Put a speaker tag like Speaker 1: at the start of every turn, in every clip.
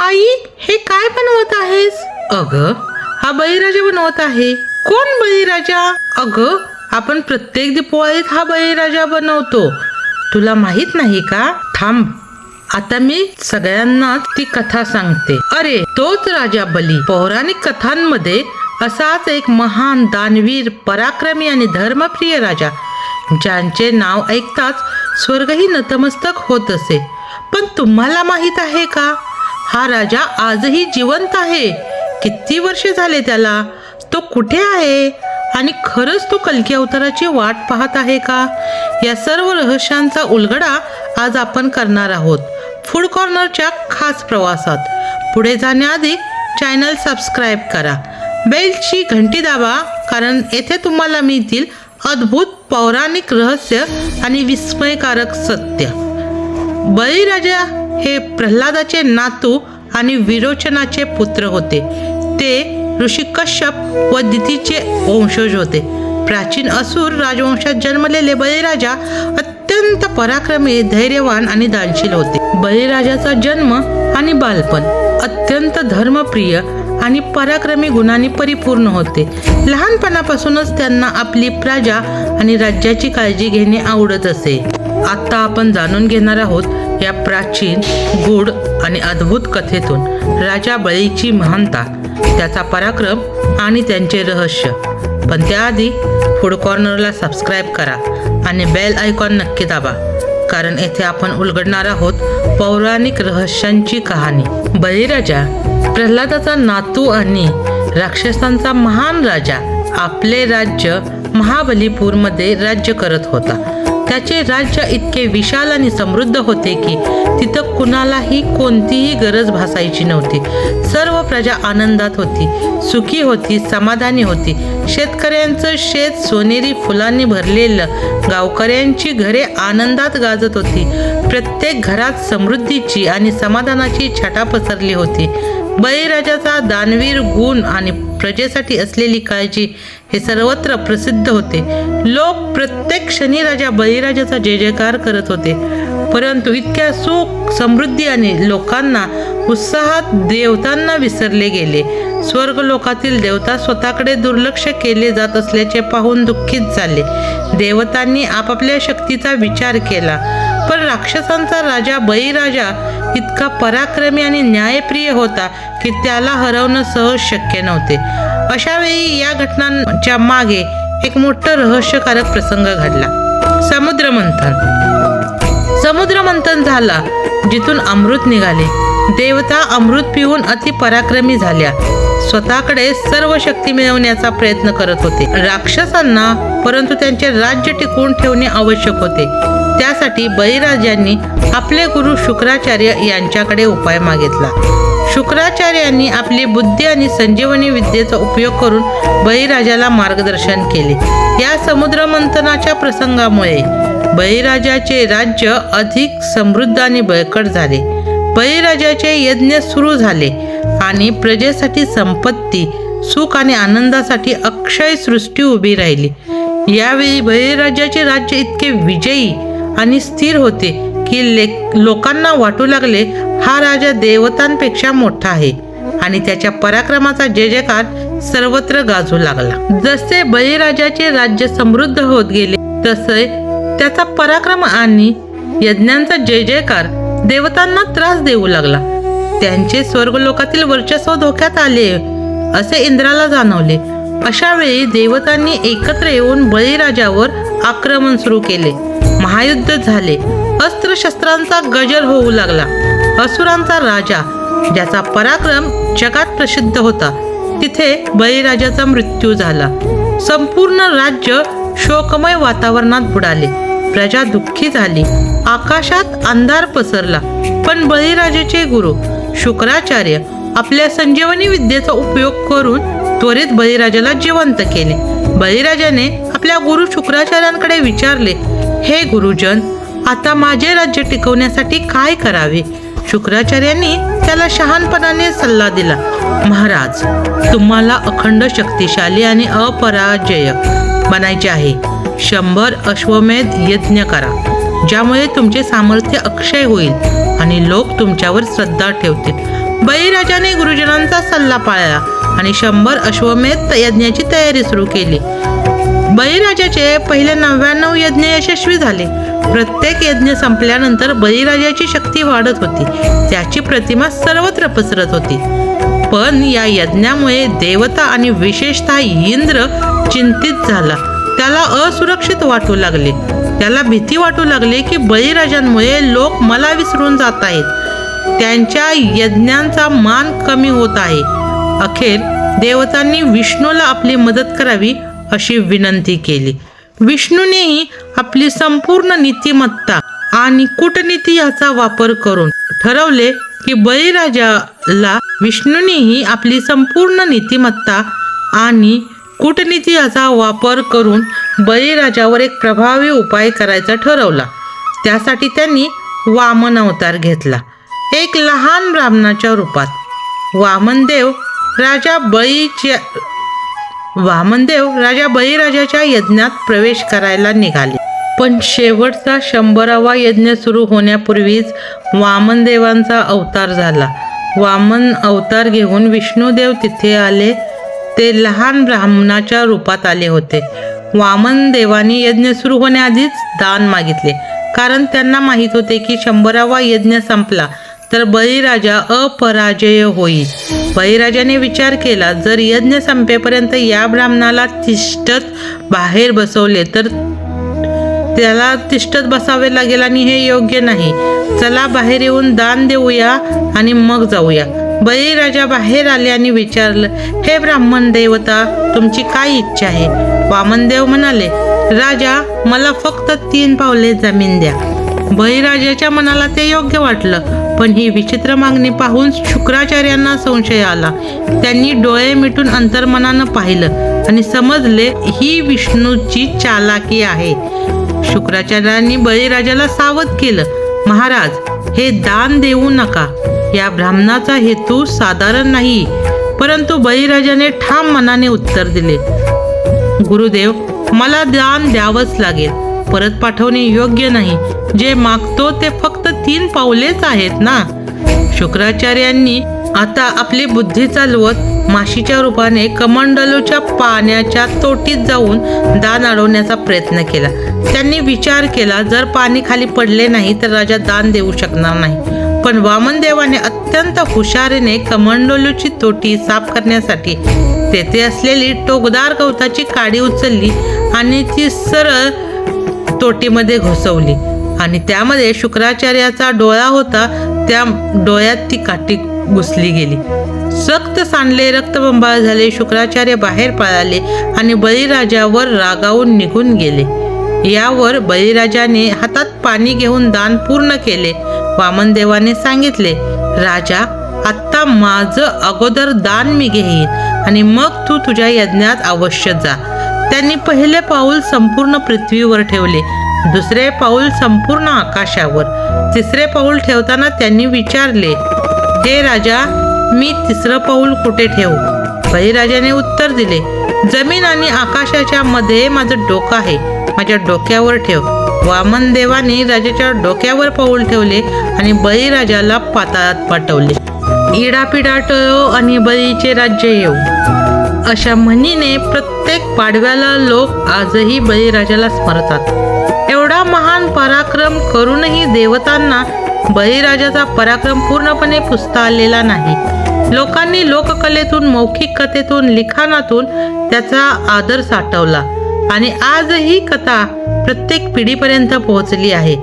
Speaker 1: आई हे काय बनवत आहेस? अग हा बळीराजा बनवत आहे. कोण बळीराजा? अग आपण प्रत्येक दिपवाळीत हा बळीराजा बनवतो. तुला माहीत नाही का? थांब. आता मी सगळ्यांना ती कथा सांगते. अरे तोच राजा बली. पौराणिक कथांमध्ये असाच एक महान दानवीर पराक्रमी आणि धर्मप्रिय राजा ज्यांचे नाव ऐकताच स्वर्गही नतमस्तक होत असे. पण तुम्हाला माहीत आहे का? हा राजा आजही जिवंत आहे. किती वर्षे झाले त्याला? तो कुठे आहे? आणि खरंच तो कलकी अवताराची वाट पाहत आहे का? या सर्व रहस्यांचा उलगडा आज आपण करणार आहोत. फूड कॉर्नरच्या खास प्रवासात. पुढे जाण्याआधी चॅनल सबस्क्राईब करा. बेलची घंटी दाबा कारण येथे तुम्हाला मिळतील अद्भुत पौराणिक रहस्य आणि विस्मयकारक सत्य. बळीराजा हे प्रल्हादाचे नातू आणि विरोचनाचे पुत्र होते. ते ऋषी कश्यप व दितीचे वंशज होते. प्राचीन असुर राजवंशात जन्मलेले बळीराजा अत्यंत पराक्रमी धैर्यवान आणि दानशील होते. बळीराजाचा जन्म आणि बालपण अत्यंत धर्मप्रिय आणि पराक्रमी गुणांनी परिपूर्ण होते. लहानपणापासूनच त्यांना आपली प्रजा आणि राज्याची काळजी घेणे आवडत असे. आता आपण जाणून घेणार आहोत या प्राचीन गूढ आणि अद्भुत कथेतून राजा बळीची महानता त्याचा पराक्रम आणि त्यांचे रहस्य. पण त्याआधी फूड कॉर्नरला सबस्क्राईब करा आणि बेल आयकॉन नक्की दाबा कारण येथे आपण उलगडणार आहोत पौराणिक रहस्यांची कहाणी. बळीराजा प्रल्हादाचा नातू आणि राक्षसांचा महान राजा आपले राज्य महाबलीपूरमध्ये राज्य करत होता. त्याचे राज्य इतके विशाल आणि समृद्ध होते की तिथं कुणालाही कोणतीही गरज भासायची नव्हती. सर्व प्रजा आनंदात होती सुखी होती समाधानी होती. शेतकऱ्यांचं शेत सोनेरी फुलांनी भरलेलं गावकऱ्यांची घरे आनंदात गाजत होती. प्रत्येक घरात समृद्धीची आणि समाधानाची छटा पसरली होती. बळीराजाचा दानवीर गुण आणि प्रजेसाठी असलेली काळजी हे सर्वत्र प्रसिद्ध होते. लोक प्रत्येक क्षणी राजा बळीराजाचा जय जयकार करत होते. परंतु इतक्या सुख समृद्धी आणि लोकांना उत्साहात देवतांना विसरले गेले. स्वर्ग लोकातील देवता स्वतःकडे दुर्लक्ष केले जात असल्याचे पाहून दुःखित झाले. देवतांनी आपापल्या शक्तीचा विचार केला. पण राक्षसांचा राजा बळीराजा इतका पराक्रमी आणि न्यायप्रिय होता की त्याला हरवणं सहज शक्य नव्हते. अशा वेळी या घटनांच्या मागे एक मोठं रहस्यकारक प्रसंग घडला. समुद्र मंथन समुद्र मंथन झाला जिथून अमृत निघाले. देवता अमृत पिऊन अति पराक्रमी झाल्या. स्वतःकडे सर्व शक्ती मिळवण्याचा प्रयत्न करत होते. राक्षसांना परंतु त्यांचे राज्य टिकवून ठेवणे आवश्यक होते. त्यासाठी बळीराजांनी आपले गुरु शुक्राचार्य यांच्याकडे उपाय मागितला. शुक्राचार्यांनी आपली बुद्धी आणि संजीवनी विद्येचा उपयोग करून बळीराजाला मार्गदर्शन केले. या समुद्र मंथनाच्या प्रसंगामुळे बळीराजाचे राज्य अधिक समृद्ध आणि बळकट झाले. बळीराजाचे यज्ञ सुरू झाले आणि प्रजेसाठी संपत्ती सुख आणि आनंदासाठी अक्षय सृष्टी उभी राहिली. यावेळी बळीराजाचे राज्य इतके विजयी आणि स्थिर होते की ले लोकांना वाटू लागले हा राजा देवतांपेक्षा मोठा आहे. आणि त्याच्या पराक्रमाचा जय जयकार सर्वत्र गाजू लागला. जसे बळीराजाचे राज्य समृद्ध होत गेले तसे त्याचा पराक्रम आणि यज्ञांचा जय जयकार देवतांना त्रास देऊ लागला. त्यांचे स्वर्गलोकातील वर्चस्व धोक्यात आले असे इंद्राला जाणवले. अशा वेळी देवतांनी एकत्र येऊन बळीराजावर आक्रमण सुरू केले. महायुद्ध झाले. अस्त्रशस्त्रांचा गजर होऊ लागला. असुरांचा राजा ज्याचा पराक्रम जगात प्रसिद्ध होता तिथे बळीराजाचा मृत्यू झाला. संपूर्ण राज्य शोकमय वातावरणात बुडाले. प्रजा दुःखी झाली. आकाशात अंधार पसरला. पण बळीराजाचे गुरु शुक्राचार्य आपल्या संजीवनी विद्येचा उपयोग करून त्वरित बळीराजाला जिवंत केले. बळीराजाने आपल्या गुरु शुक्राचार्यांकडे विचारले हे गुरुजन आता माझे राज्य टिकवण्यासाठी काय करावे? शुक्राचार्यांनी त्याला शहानपणाने सल्ला दिला महाराज तुम्हाला अखंड शक्तिशाली आणि अपराजय बनायचे आहे. शंभर अश्वमेध यज्ञ करा ज्यामुळे तुमचे सामर्थ्य अक्षय होईल आणि लोक तुमच्यावर श्रद्धा ठेवतील. बळीराजाने गुरुजनांचा सल्ला पाळला आणि शंभर अश्वमेध यज्ञाची तयारी सुरू केली. बळीराजाचे पहिले नव्याण्णव यज्ञ यशस्वी झाले. प्रत्येक यज्ञ संपल्यानंतर बळीराजाची शक्ती वाढत होती. त्याची प्रतिमा सर्वत्र पसरत होती. पण या यज्ञामुळे देवता आणि विशेषतः इंद्र चिंतित झाला. त्याला असुरक्षित वाटू लागले. त्याला भीती वाटू लागली की बळीराजांमुळे लोक मला विसरून जात आहेत. त्यांच्या यज्ञांचा मान कमी होत आहे. अखेर देवतांनी विष्णूला आपली मदत करावी अशी विनंती केली. विष्णूनेही आपली संपूर्ण नीतिमत्ता आणि कूटनीती याचा वापर करून ठरवले की बळीराजाला विष्णूनेही आपली संपूर्ण नीतिमत्ता आणि कूटनीती याचा वापर करून बळीराजावर एक प्रभावी उपाय करायचा ठरवला. त्यासाठी त्यांनी वामन अवतार घेतला. एक लहान ब्राह्मणाच्या रूपात वामनदेव राजा बळीच्या वामनदेव राजा बळीराजाच्या यज्ञात प्रवेश करायला निघाले. पण शेवटचा शंभरावा यज्ञ सुरू होण्यापूर्वीच वामनदेवांचा अवतार झाला. वामन अवतार घेऊन विष्णुदेव तिथे आले. ते लहान ब्राह्मणाच्या रूपात आले होते. वामन देवानी यज्ञ सुरू होण्याआधीच दान मागितले. कारण त्यांना माहीत होते की शंभरावा यज्ञ संपला. तर बळीराजा अपराजय होईल. बळीराजाने विचार केला जर यज्ञ संपेपर्यंत या ब्राह्मणाला तिष्ठत बाहेर बसवले तर त्याला तिष्ठत बसावे लागेल आणि हे योग्य नाही. चला बाहेर येऊन दान देऊया आणि मग जाऊया. बळीराजा बाहेर आले आणि विचारलं हे ब्राह्मण देवता तुमची काय इच्छा आहे? वामनदेव म्हणाले राजा मला फक्त तीन पावले जमीन द्या. बळीराजाच्या मनाला ते योग्य वाटलं. पण ही विचित्र मागणी पाहून शुक्राचार्यांना संशय आला. त्यांनी डोळे मिटून अंतर्मनानं पाहिलं आणि समजले ही विष्णूची चालाकी आहे. शुक्राचार्यांनी बळीराजाला सावध केलं. महाराज हे दान देऊ नका. या ब्राह्मणाचा हेतू साधारण नाही परंतु बळीराजाने ठाम मनाने उत्तर दिले. गुरुदेव मला दान द्यावंच लागेल. परत पाठवणे योग्य नाही. जे मागतो ते फक्त तीन पावलेच आहेत ना? शुक्राचार्यांनी आता आपली बुद्धी चालवत माशीच्या रूपाने कमंडलूच्या पाण्याच्या तोटीत जाऊन दान अडवण्याचा प्रयत्न केला. त्यांनी विचार केला जर पाणी खाली पडले नाही तर राजा दान देऊ शकणार नाही. पण वामनदेवाने अत्यंत हुशारीने कमंडलूची तोटी साफ करण्यासाठी तेथे असलेली टोकदार गवताची काडी उचलली आणि ती सरळ तोटीमध्ये घुसवली. आणि त्यामध्ये शुक्राचार्याचा डोळा होता त्या डोळ्यात ती काठी घुसली गेली. सक्त सांडले रक्तबंबाळ झाले शुक्राचार्य बाहेर पळाले आणि बळीराजावर रागावून निघून गेले. यावर बळीराजाने हातात पाणी घेऊन दान पूर्ण केले. वामनदेवाने सांगितले राजा आत्ता माझं अगोदर दान मी घेईन आणि मग तू तुझ्या यज्ञात अवश्य जा. त्यांनी पहिले पाऊल संपूर्ण पृथ्वीवर ठेवले. दुसरे पाऊल संपूर्ण आकाशावर. तिसरे पाऊल ठेवताना त्यांनी विचारले हे राजा मी तिसरं पाऊल कुठे ठेवू? बळीराजाने उत्तर दिले जमीन आणि आकाशाच्या मध्ये माझं डोकं आहे. माझ्या डोक्यावर ठेव. वामन देवाने राजाच्या डोक्यावर पाऊल ठेवले आणि बळीराजाला पाताळात पाठवले. इडापिडा टळो आणि बळीचे राज्य येऊ. अशा म्हणीने प्रत्येक पाडव्याला लोक आजही बळीराजाला स्मरतात. एवढा महान पराक्रम करूनही देवतांना बळीराजाचा पराक्रम पूर्णपणे पुसता आलेला नाही. लोकांनी लोककलेतून मौखिक कथेतून लिखाणातून त्याचा आदर साठवला आणि आजही कथा प्रत्येक पिढीपर्यंत पोहोचली आहे.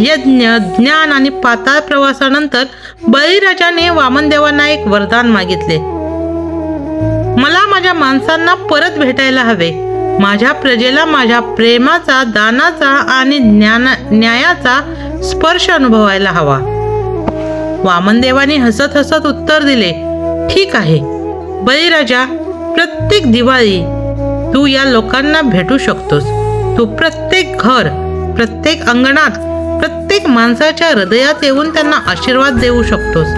Speaker 1: यज्ञ ज्ञान आणि पाताळ प्रवासानंतर बळीराजाने वामनदेवांना एक वरदान मागितले. मला माझ्या माणसांना परत भेटायला हवे. माझ्या प्रजेला माझ्या प्रेमाचा दानाचा आणि ज्ञान न्यायाचा स्पर्श अनुभवायला हवा. वामनदेवाने हसत हसत उत्तर दिले ठीक आहे. बळीराजा प्रत्येक दिवाळी तू या लोकांना भेटू शकतोस. तू प्रत्येक घर प्रत्येक अंगणात प्रत्येक माणसाच्या हृदयात येऊन त्यांना आशीर्वाद देऊ शकतोस.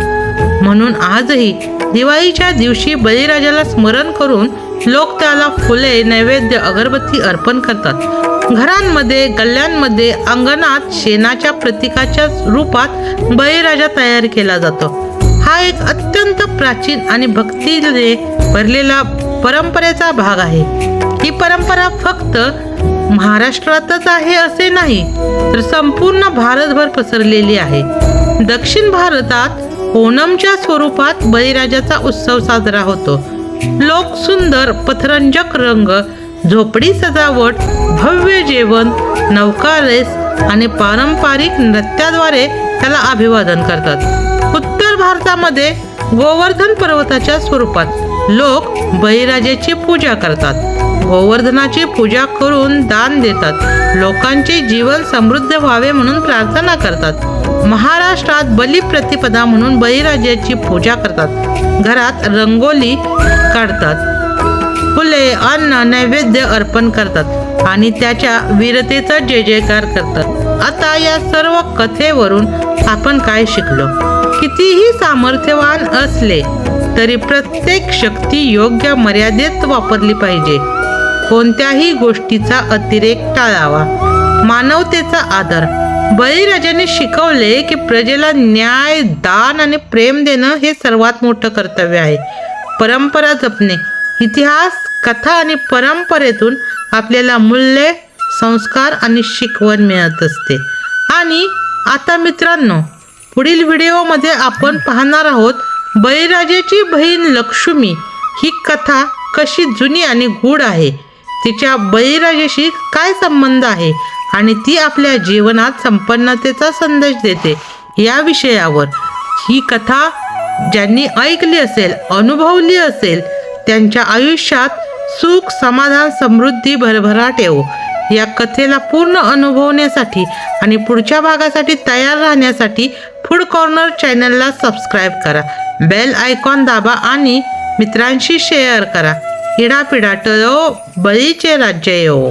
Speaker 1: म्हणून आजही दिवाळीच्या दिवशी बळीराजाला स्मरण करून लोक त्याला फुले नैवेद्य अगरबत्ती अर्पण करतात. घरांमध्ये गल्ल्यांमध्ये अंगणात शेणाच्या प्रतीकाच्या रूपात बळीराजा तयार केला जातो. हा एक अत्यंत प्राचीन आणि भक्तीने भरलेला परंपरेचा भाग आहे. ही परंपरा फक्त महाराष्ट्रातच आहे असे नाही तर संपूर्ण भारतभर पसरलेली आहे. दक्षिण भारतात ओणमच्या स्वरूपात बळीराजाचा उत्सव साजरा होतो. लोक सुंदर पथरंजक रंग झोपडी सजावट भव्य जेवण नौका रेस आणि पारंपरिक नृत्याद्वारे त्याला अभिवादन करतात. उत्तर भारतामध्ये गोवर्धन पर्वताच्या स्वरूपात लोक बळीराजाची पूजा करतात. गोवर्धनाची पूजा करून दान देतात. लोकांचे जीवन समृद्ध व्हावे म्हणून प्रार्थना करतात. महाराष्ट्रात बलिप्रतिपदा म्हणून बळीराजाची पूजा करतात. घरात रंगोली काढतात. फुले अन्न नैवेद्य अर्पण करतात आणि त्याच्या वीरतेचा जय जयकार करतात. आता या सर्व कथेवरून आपण काय शिकलो? कितीही सामर्थ्यवान असले तरी प्रत्येक शक्ती योग्य मर्यादेत वापरली पाहिजे. कोणत्याही गोष्टीचा अतिरेक टाळावा. मानवतेचा आदर. बळीराजाने शिकवले की प्रजेला न्याय दान आणि प्रेम देणं हे सर्वात मोठं कर्तव्य आहे. परंपरा जपणे. इतिहास कथा आणि परंपरेतून आपल्याला मूल्ये संस्कार आणि शिकवण मिळत असते. आणि आता मित्रांनो पुढील व्हिडिओमध्ये आपण पाहणार आहोत बळीराजाची बहीण लक्ष्मी ही कथा कशी जुनी आणि गूढ आहे. तिच्या बळीराजाशी काय संबंध आहे? आणि ती आपल्या जीवनात संपन्नतेचा संदेश देते. या विषयावर ही कथा ज्यांनी ऐकली असेल अनुभवली असेल त्यांच्या आयुष्यात सुख समाधान समृद्धी भरभराट येवो. या कथेला पूर्ण अनुभवण्यासाठी आणि पुढच्या भागासाठी तयार राहण्यासाठी फूड कॉर्नर चॅनलला सबस्क्राईब करा. बेल आयकॉन दाबा आणि मित्रांशी शेअर करा. इडापिडा टळो बळीचे राज्य येवो